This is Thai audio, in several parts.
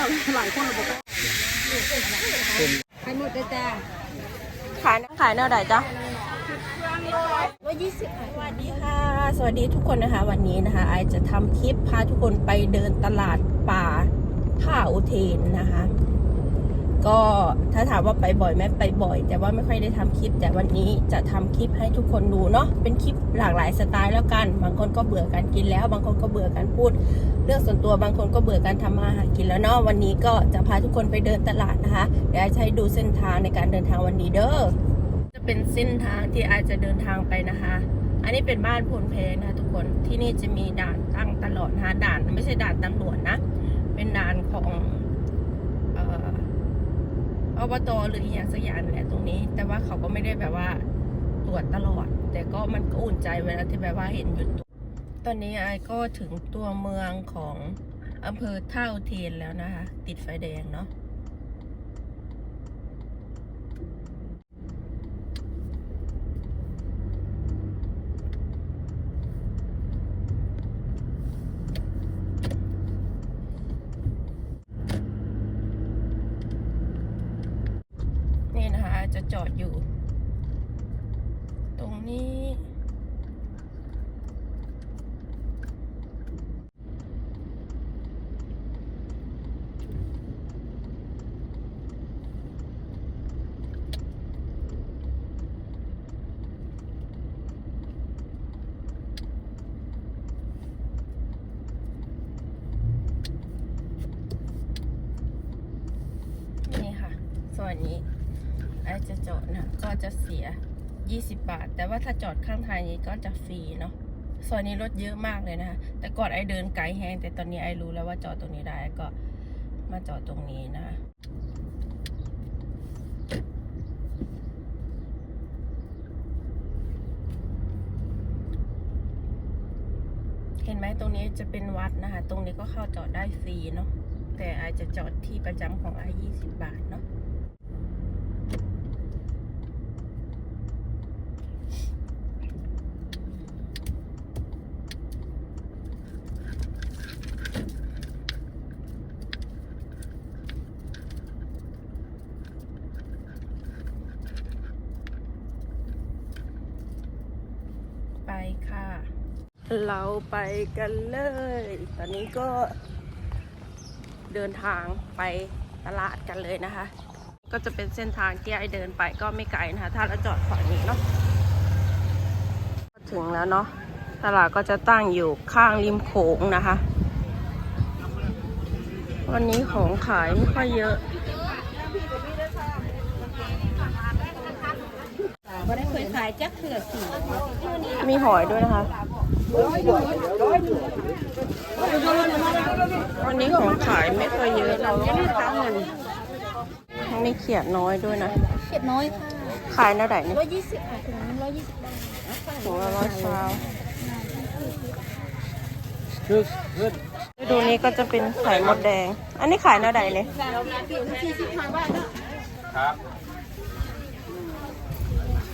จ้าหลายคนบอกว่าให้หมดเลยจ้าขายขายแนวไหนจ๊ะว่ายี่สิบสวัสดีค่ะ สวัสดีทุกคนนะคะ วันนี้นะคะไอจะทำคลิปพาทุกคนไปเดินตลาดป่าท่าอุเทนนะคะ ก็ถ้าถามว่าไปบ่อยไหมไปบ่อย แต่ว่าไม่ค่อยได้ทำคลิป แต่วันนี้จะทำคลิปให้ทุกคนดูเนาะเป็นคลิปหลากหลายสไตล์แล้วกัน บางคนก็เบื่อการกินแล้ว บางคนก็เบื่อการพูด เรื่องส่วนตัวบางคนก็เบื่อการทำมาหากินแล้วเนาะวันนี้ก็จะพาทุกคนไปเดินตลาดนะคะเดี๋ยวไอจะให้ดูเส้นทางในการเดินทางวันนี้เด้อจะเป็นเส้นทางที่ไอจะเดินทางไปนะคะอันนี้เป็นบ้านพลเพนะทุกคนที่นี่จะมีด่านตั้งตลอดนะคะด่านไม่ใช่ด่านตำรวจนะ เป็นด่านของ อบตหรืออย่างสักอย่างนี่แหละตรงนี้ แต่ว่าเขาก็ไม่ได้แบบว่าตรวจตลอด แต่ก็มันก็อุ่นใจเวลาที่แบบว่าเห็นหยุดตรวจตอนนี้ไอ้ก็ถึงตัวเมืองของอำเภอท่าอุเทนแล้วนะคะ ติดไฟแดงเนาะ นี่นะคะจะจอดอยู่ ตรงนี้ นี่ค่ะ ส่วนนี้ไอจะจอดนะก็จะเสีย 20 บาท แต่ว่าถ้าจอดข้างทางนี้ก็จะฟรีเนาะส่วนนี้รถเยอะมากเลยนะคะแต่ก่อนไอเดินไกลแฮงแต่ตอนนี้ไอรู้แล้วว่าจอดตรงนี้ได้ก็มาจอดตรงนี้นะคะเห็นไหมตรงนี้จะเป็นวัดนะคะ ตรงนี้ก็เข้าจอดได้ฟรีเนาะแต่อาจจะจอดที่ประจำของไอ20บาทเนาะ ไปค่ะ เราไปกันเลย ตอนนี้ก็เดินทางไปตลาดกันเลยนะคะ ก็จะเป็นเส้นทางที่ไอเดินไปก็ไม่ไกลนะคะ ถ้าเราจอดฝั่งนี้เนาะถึงแล้วเนาะ ตลาดก็จะตั้งอยู่ข้างริมโขงนะคะ วันนี้ของขายไม่ค่อยเยอะ ก็ได้เคยขายจักเถื่อสี่มีหอยด้วยนะคะ วันนี้ของขายไม่ค่อยเยอะเราไม่ได้ค้าเงินไม่เขียดน้อยด้วยนะ เขียดน้อยค่ะขายเท่าไหร่นี่ร้อยยี่สิบค่ะถึงร้อยยี่สิบบาทถุงละร้อยซาวดูนี้ก็จะเป็นไข่มดแดง อันนี้ขายเท่าไหร่เนี่ยสี่สิบห้าบาทเนาะครับ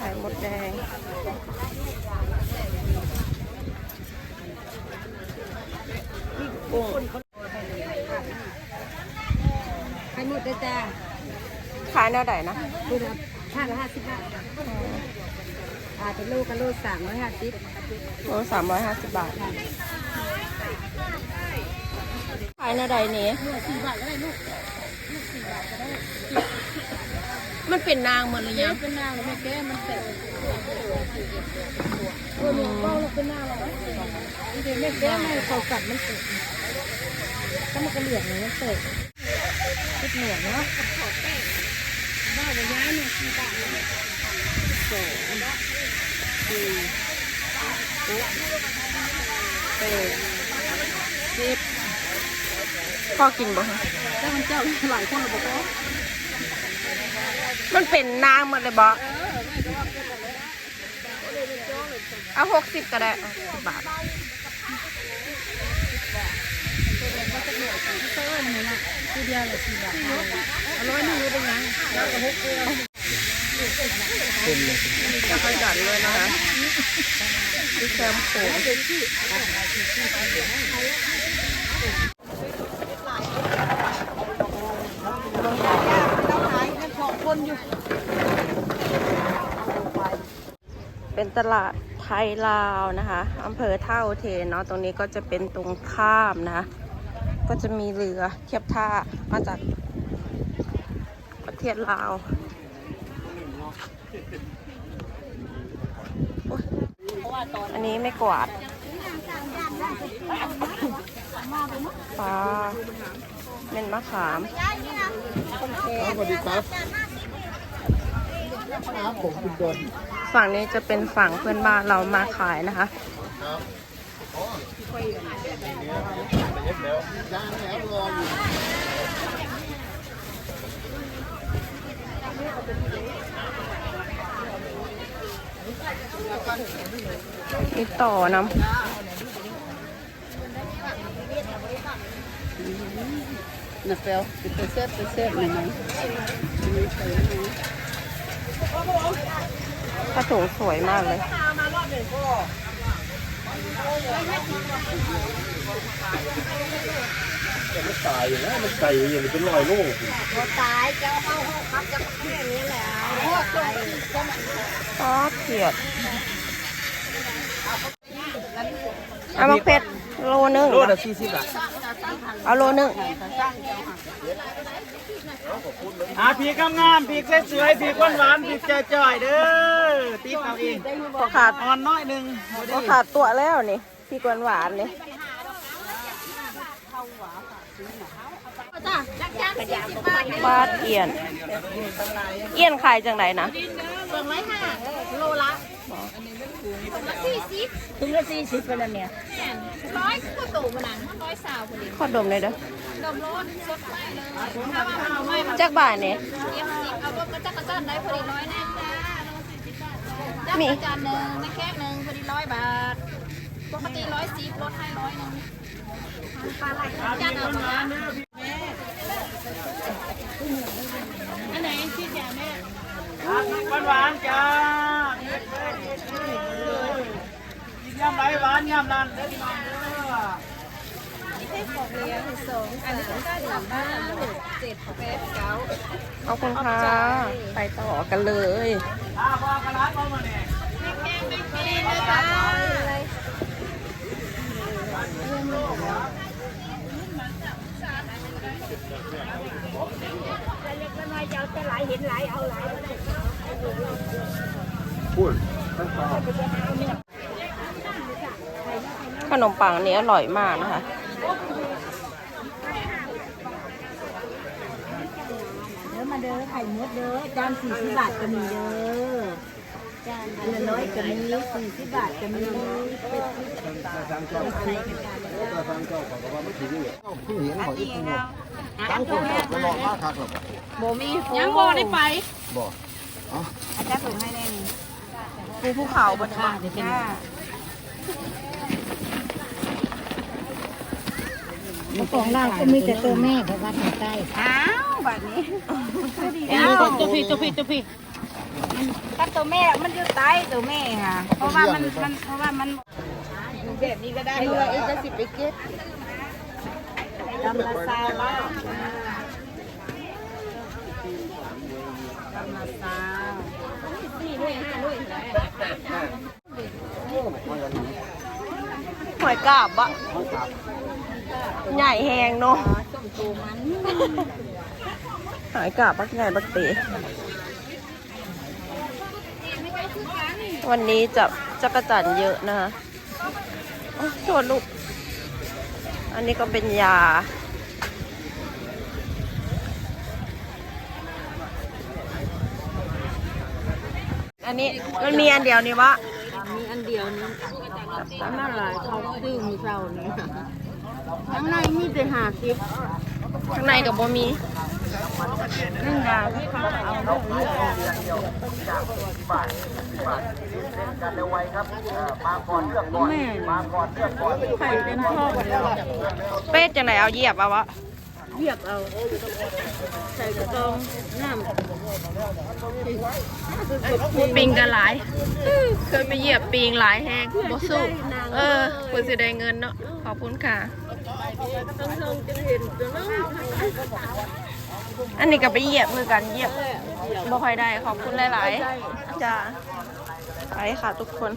ไข่มดแดง กุ้งให้หมดเลยจ้าขายเท่าไหร่นะดูนะห้าร้อยห้าสิบบาทอ่าเป็นลูกกันลูกสามร้อยห้าสิบโลสามร้อยห้าสิบบาท ขายเท่าไหร่เนี่ยสี่บาทก็ได้ลูก มันเป็นนางหมดหรือยังเป็นนาหรือไม่แก้มันเตะเออหลวงพ่อเราเป็นหน้าเราเดี๋ยวไม่แก้ไม่เขากัดมันเตะถ้ามันกระเหลืองเนี่ยมันเตะติดหลืองเนาะบ้าไปย้ายเนี่ยสี่บาทเลยสองสี่หกแปดสิบพ่อกินบ่คะแต่มันเจ้าหลายคนบอกว่า มันเป็นนางหมดเลยบ่เอาหกสิบก็ได้สิบบาทเพิ่มนี่นะคือเดียวลยสี่บาทร่อยหนี่รู้เป็นยังแล้วก็หกเกลือจะไปจัดเลยนะคะที่แคมป์โขง เป็นตลาดไทยลาวนะคะอำเภอท่าอุเทนเนาะตรงนี้ก็จะเป็นตรงข้ามนะคะก็จะมีเรือเทียบท่ามาจากประเทศลาวอันนี้ไม่กวาดปลาเป็นมะขามสวัสดีครับครับผมคุณดน ฝั่งนี้จะเป็นฝั่งเพื่อนบ้านเรามาขายนะคะครับอ๋อแล้วย่างแล้วรออยู่มีต่อน้นะเฟลเป็นเซฟเป็นเซฟหน่อยไห มำผ้าถุงสวยมากเลย มันตายอย่างนี้มันไก่อย่างนี้เป็นรอยโรคตายเจ้าเข้าห้องพักจะแค่นี้แหละตายซอสเขียดเอามาเป็ดโลนึงโลละสี่สิบบาทเอาโลนึงอ่าผีกงามๆผีสวยๆผีหวานหวานๆผีจ่อยๆเด้อ ติ๊บเอาเองพอขาดอ่อนน้อยหนึ่งบ่พได้อขาดตัวแล้วนี่พี่กวนหวานนี่บาดเอียน เอียนขายจังไหนนะสองร้อยห้าโลละสี่สิบถึงละสี่สิบไปแล้วเนี่ยร้อยก็ตู่มันนั่นร้อยสาวพอดีขอดมเลยเด้อดมรถสดได้เลยถ้าว่าเอาไม่มาจักบาทนี่เตรียมสิบเอารถมาจักรจันได้พอดีร้อยแน่จ้า จักรจันหนึ่งไม่แค่หนึ่งพอดีร้อยบาท ปกติร้อยสิบลดให้ร้อยหนึ่งปลาไหลจานเอามาอันไหนคิดอย่างแม่หวานหวานๆจ้ากินยำไหลหวานยำนันเด้อพี่น้องเด้อ อันนี้ก็ได้ห้าหกเจ็ดแปดเก้าเอาคุณค่ะไปต่อกันเลยอ่าบอกกระลาดบ่มาเนี่ยมีนะคะพูดตั้งแต่ขนมปังอันนี้อร่อยมากนะคะ ด้อมาเด้อไข่มดเด้อจานสี่สิบบาทก็มีเด้อจานอันละร้อยก็มีสี่สิบบาทก็มีเป็ดทางเจ้าทางเจ้าบอกว่าไม่ถือเลยเพิ่งเห็นหอยอีกทีตั้งคนก็รอมากครับโบมียังโบได้ไปบอกอ๋ออาจารย์ส่งให้แน่นี่ปูภูเขาบนค่ะจะเป็นของเราก็มีแต่ตัวแม่เพราะว่าทางใต้อ้าว บบนี้อ้าวตัวพี่ตัวพี่ตัวพี่ถ้าตัวแม่มันอยู่ใต้ตัวแม่ค่ะ เพราะว่ามันมันเพราะว่ามันแบบนี้ก็ได้เลยจะสิบไปเก็บกำลังซาวบ้างกำลังซาวหอยกาบอะใหญ่แหงเนาะส้มตูมัน หอยกาบบักใหญ่บักเต๋วันนี้จับจักรจันทร์เยอะนะคะโอ้โทษลูก อันนี้ก็เป็นยา อันนี้มันมีอันเดียวนี่วะ มีอันเดียวนี้สามารถหลายเขาซื้อมือเศร้านี่ข้างในมีแต่หาสิบข้างในกับบ่มี นึ่งดาวที่เขาเอาลูกเลือดออกแม่ไข่เป็นพ่อหมดแล้วเป็ดจังไหนเอาเหยียบเอาวะเหยียบเอาใส่กระตองน้ำปิงกันหลายเคยไปเหยียบปิงหลายแห้งบ่สู้เออคุณสิได้เงินเนาะขอบคุณค่ะอันนี้ ก็ไปเหยียบมือกันเหยียบบ่ค่อยได้ขอบคุณหลายๆจ้าไปค่ะทุกคน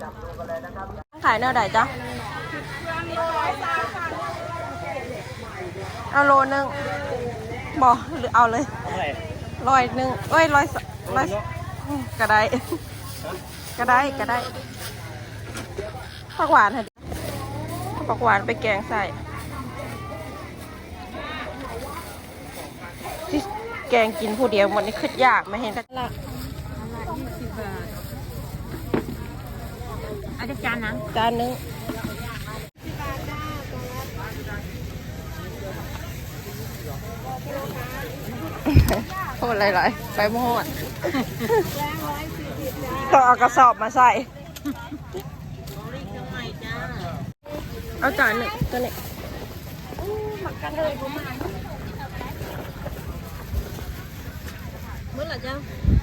ขายแนวไหนจ๊ะเอาโลนึงบอกหรือเอาเลยร้อยหนึ่งเอ้ยร้อยสร้อยอืมก็ได้ก็ได้ก็ได้ผักหวานค่ะผักหวานไปแกงใส่ที่ แกงกินผู้เดียวหมดนี่คือยากไม่เห็นแต่ละอาจารย์นะจานนึงโทษหลายๆไปโมดต้องเอากระสอบมาใส่เอาจานหนึ่งตัวนี้มื้อละจ้า Rất.